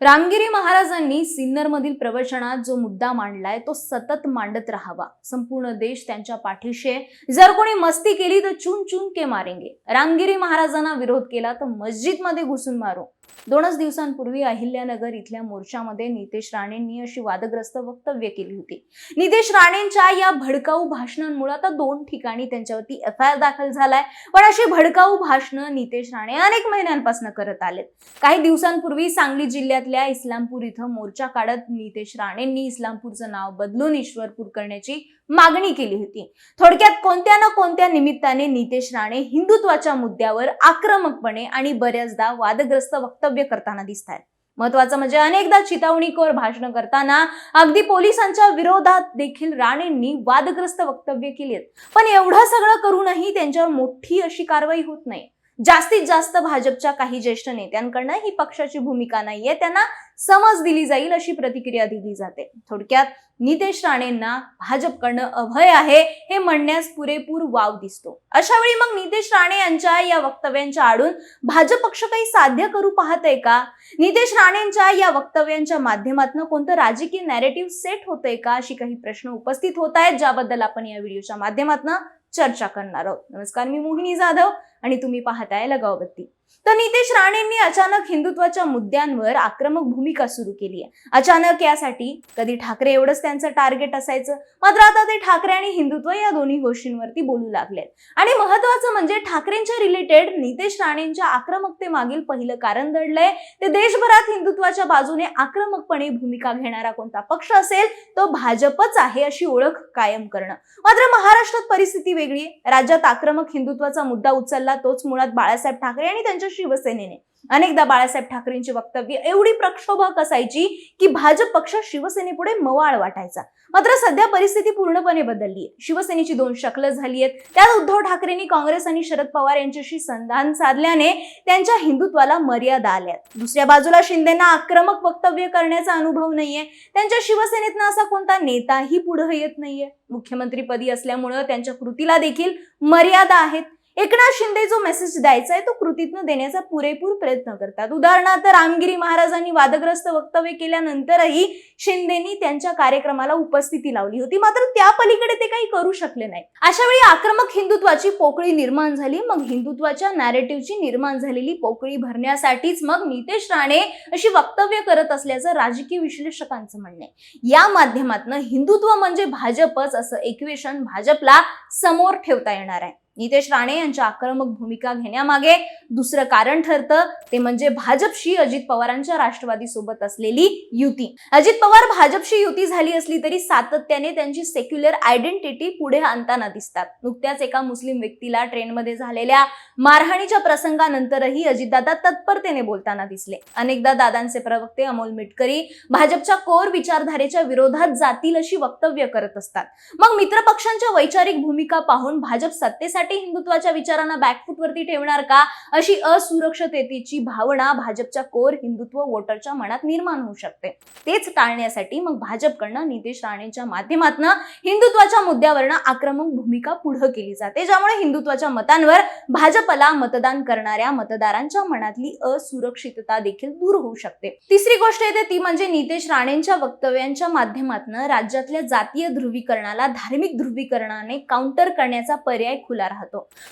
रामगिरी महाराजांनी सिन्नरमधील प्रवचनात जो मुद्दा मांडलाय तो सतत मांडत राहावा. संपूर्ण देश त्यांच्या पाठीशी आहे. जर कोणी मस्ती केली तर चून चून के मारेंगे. रामगिरी महाराजांना विरोध केला तर मस्जिदमध्ये घुसून मारू. दोनच दिवसांपूर्वी अहिल्यानगर इथल्या मोर्चामध्ये नितेश राणेंनी अशी वादग्रस्त वक्तव्य केली होती. नितेश राणेंच्या या भडकाऊ भाषणांमुळे आता दोन ठिकाणी त्यांच्यावरती एफ आय आर दाखल झालाय. पण अशी भडकाऊ भाषणं नितेश राणे अनेक महिन्यांपासून करत आलेत. काही दिवसांपूर्वी सांगली जिल्ह्यातल्या इस्लामपूर इथं मोर्चा काढत नितेश राणेंनी इस्लामपूरचं नाव बदलून ईश्वरपूर करण्याची मागणी केली होती. थोडक्यात कोणत्या ना कोणत्या निमित्ताने नितेश राणे हिंदुत्वाच्या मुद्द्यावर आक्रमकपणे आणि बऱ्याचदा वादग्रस्त वक्तव्य करताना दिसत आहेत महत्वाचं म्हणजे अनेकदा चितावणीखोर भाषण करताना अगदी पोलिसांच्या विरोधात देखील राणेंनी वादग्रस्त वक्तव्य केली आहेत पण एवढं सगळं करूनही त्यांच्यावर मोठी अशी कारवाई होत नाही. जास्तीत जास्त भाजपच्या काही ज्येष्ठ नेत्यांकडनं ही पक्षाची भूमिका नाहीये. त्यांना समज दिली जाईल अशी प्रतिक्रिया दिली जाते. थोडक्यात नितेश राणेंना भाजपकडनं अभय आहे हे म्हणण्यास पुरेपूर वाव दिसतो. अशा वेळी मग नितेश राणे यांच्या या वक्तव्यांच्या आडून भाजप पक्ष काही साध्य करू पाहतय का? नितेश राणेंच्या या वक्तव्यांच्या माध्यमातून कोणतं राजकीय नॅरेटिव्ह सेट होतंय का? अशी काही प्रश्न उपस्थित होत आहेत ज्याबद्दल आपण या व्हिडिओच्या माध्यमातून चर्चा करणार आहोत. नमस्कार मी मोहिनी जाधव. आणि तुम्ही पाहताय लगावबत्ती. तर नितेश राणेंनी अचानक हिंदुत्वाच्या मुद्द्यांवर आक्रमक भूमिका सुरू केली आहे. अचानक यासाठी कधी ठाकरे एवढंच त्यांचं टार्गेट असायचं? मात्र आता ते ठाकरे आणि हिंदुत्व या दोन्ही गोष्टींवरती बोलू लागलेत. आणि महत्वाचं म्हणजे ठाकरेंच्या रिलेटेड नितेश राणेंच्या आक्रमकतेमागील पहिलं कारण दडलंय ते देशभरात हिंदुत्वाच्या बाजूने आक्रमकपणे भूमिका घेणारा कोणता पक्ष असेल तो भाजपच आहे अशी ओळख कायम करणं. मात्र महाराष्ट्रात परिस्थिती वेगळी राज्यात आक्रमक हिंदुत्वाचा मुद्दा उचलला तोच मुळात बाळासाहेब ठाकरे आणि त्यांच्या शिवसेनेने. अनेकदा बाळासाहेब ठाकरेंची वक्तव्य एवढी प्रक्षोभक असायची की भाजप पक्ष शिवसेनेपुढे मवाळ वाटायचा. मात्र सध्या परिस्थिती पूर्णपणे बदलली आहे. शिवसेनेची दोन शकलं झाली आहेत. त्यात उद्धव ठाकरेंनी काँग्रेस आणि शरद पवार यांच्याशी संधान साधल्याने त्यांच्या हिंदुत्वाला मर्यादा आल्यात दुसऱ्या बाजूला शिंदेना आक्रमक वक्तव्य करण्याचा अनुभव नाहीये. त्यांच्या शिवसेनेतनं असा कोणता नेताही पुढे येत नाहीये. मुख्यमंत्रीपदी असल्यामुळं त्यांच्या कृतीला देखील मर्यादा आहेत. एकनाथ शिंदे जो मेसेज द्यायचा आहे तो कृतीतनं देण्याचा पुरेपूर प्रयत्न करतात. उदाहरणार्थ रामगिरी महाराजांनी वादग्रस्त वक्तव्य केल्यानंतरही शिंदेनी त्यांच्या कार्यक्रमाला उपस्थिती लावली होती. मात्र त्या पलीकडे ते काही करू शकले नाही. अशा वेळी आक्रमक हिंदुत्वाची पोकळी निर्माण झाली. मग हिंदुत्वाच्या नॅरेटिव्हची निर्माण झालेली पोकळी भरण्यासाठीच मग नितेश राणे अशी वक्तव्य करत असल्याचं राजकीय विश्लेषकांचं म्हणणं आहे. या माध्यमातून हिंदुत्व म्हणजे भाजपच असं एकवेशन भाजपला समोर ठेवता येणार आहे. नितेश राणे यांच्या आक्रमक भूमिका घेण्यामागे दुसरं कारण ठरतं ते म्हणजे भाजपशी अजित पवारांच्या राष्ट्रवादी सोबत असलेली युती. अजित पवार भाजपशी युती झाली असली तरी सातत्याने त्यांची सेक्युलर आयडेंटिटी पुढे आणताना दिसतात. नुकत्याच एका मुस्लिम व्यक्तीला ट्रेनमध्ये झालेल्या मारहाणीच्या प्रसंगानंतरही अजितदादा तत्परतेने बोलताना दिसले. अनेकदा दादांचे प्रवक्ते अमोल मिटकरी भाजपच्या कोर विचारधारेच्या विरोधात जातील अशी वक्तव्य करत असतात. मग मित्रपक्षांच्या वैचारिक भूमिका पाहून भाजप सत्तेसाठी हिंदुत्वाच्या विचारांना बॅकफूट वरती ठेवणार का? अशी असुरक्षतेची भावना भाजपच्या कोर हिंदुत्व वोटरच्या मनात निर्माण होऊ शकते. तेच टाळण्यासाठी मग भाजपकडनं नितेश राणेंच्या माध्यमातून हिंदुत्वाच्या मुद्द्यावरनं आक्रमक भूमिका पुढे केली जाते. ज्यामुळे हिंदुत्वाच्या मतांवर भाजपला मतदान करणाऱ्या मतदारांच्या मनातली असुरक्षितता देखील दूर होऊ शकते. तिसरी गोष्ट येते ती म्हणजे नितेश राणेंच्या वक्तव्यांच्या माध्यमातून राज्यातल्या जातीय ध्रुवीकरणाला धार्मिक ध्रुवीकरणाने काउंटर करण्याचा पर्याय खुला राहतो.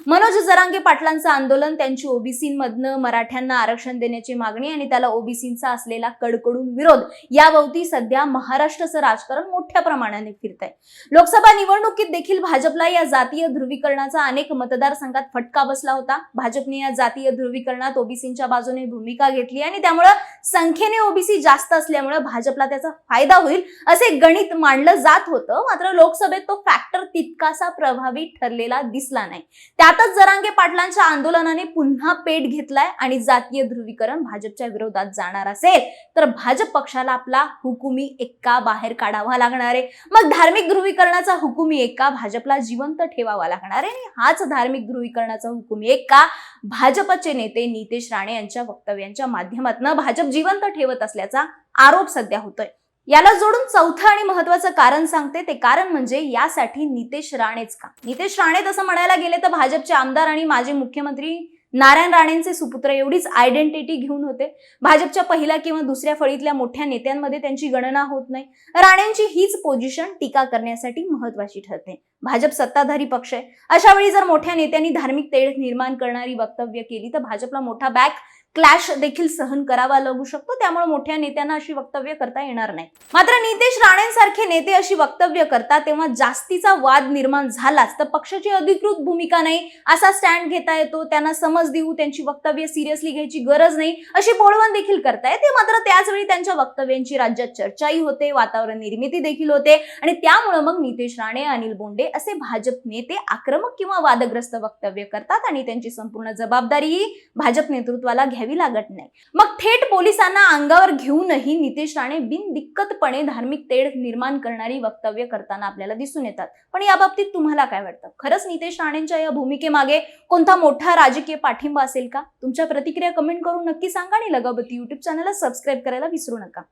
मनोज जरांगे पाटलांचं आंदोलन त्यांची ओबीसीमधनं मराठ्यांना आरक्षण देण्याची मागणी आणि त्याला ओबीसींचा असलेला कडकडून विरोध याभोवती सध्या महाराष्ट्राचं राजकारण मोठ्या प्रमाणाने फिरत आहे लोकसभा निवडणुकीत देखील भाजपला या जातीय ध्रुवीकरणाचा अनेक मतदारसंघात फटका बसला होता. भाजपने या जातीय ध्रुवीकरणात ओबीसींच्या बाजूने भूमिका घेतली आणि त्यामुळे संख्येने ओबीसी जास्त असल्यामुळे भाजपला त्याचा फायदा होईल असे गणित मांडलं जात होतं. मात्र लोकसभेत तो फॅक्टर तितकासा प्रभावी ठरलेला दिसला नाही. त्यातच जरांगे पाटलांच्या आंदोलनाने पुन्हा पेट घेतलाय आणि जातीय ध्रुवीकरण भाजपच्या विरोधात जाणार असेल तर भाजप पक्षाला आपला हुकुमी एक्का बाहेर काढावा लागणार आहे. मग धार्मिक ध्रुवीकरणाचा हुकुमी एक्का भाजपला जिवंत ठेवावा लागणार आहे? आणि हाच धार्मिक ध्रुवीकरणाचा हुकुमी एक्का भाजपचे नेते नितेश राणे यांच्या वक्तव्यांच्या माध्यमातून भाजप जिवंत ठेवत असल्याचा आरोप सध्या होतोय. याला जोडून चौथं आणि महत्वाचं कारण सांगते. ते कारण म्हणजे यासाठी नितेश राणेच का? नितेश राणे तसं म्हणायला गेले तर भाजपचे आमदार आणि माजी मुख्यमंत्री नारायण राणेंचे सुपुत्र एवढीच आयडेंटिटी घेऊन होते. भाजपच्या पहिल्या किंवा दुसऱ्या फळीतल्या मोठ्या नेत्यांमध्ये त्यांची गणना होत नाही. राणेंची हीच पोझिशन टीका करण्यासाठी महत्वाची ठरते. भाजप सत्ताधारी पक्ष आहे. अशा वेळी जर मोठ्या नेत्यांनी धार्मिक तेढ निर्माण करणारी वक्तव्य केली तर भाजपला मोठा बॅक क्लॅश देखील सहन करावा लागू शकतो. त्यामुळे मोठ्या नेत्यांना अशी वक्तव्य करता येणार नाही. मात्र नितेश राणेंसारखे नेते अशी वक्तव्य करतात तेव्हा जास्तीचा वाद निर्माण झालाच. तर पक्षाची अधिकृत भूमिका नाही असा स्टँड घेता येतो. त्यांना समज देऊ त्यांची वक्तव्य सिरियसली घ्यायची गरज नाही अशी बोळवण देखील करता येते. मात्र त्याचवेळी त्यांच्या वक्तव्यांची राज्यात चर्चाही होते वातावरण निर्मिती देखील होते आणि त्यामुळे मग नितेश राणे अनिल बोंडे असे भाजप नेते आक्रमक किंवा वादग्रस्त वक्तव्य करतात आणि त्यांची संपूर्ण जबाबदारीही भाजप नेतृत्वाला घ्यावी लागत नाही. मग थेट पोलिसांना अंगावर घेऊनही नितेश राणे बिनदिक्कतपणे धार्मिक तेढ निर्माण करणारी वक्तव्य करताना आपल्याला दिसून येतात. पण या बाबतीत तुम्हाला काय वाटतं? खरंच नितेश राणेंच्या या भूमिकेमागे कोणता मोठा राजकीय पाठिंबा असेल का? तुमच्या प्रतिक्रिया कमेंट करून नक्की सांगा आणि लगावती युट्यूब चॅनलला सबस्क्राईब करायला विसरू नका.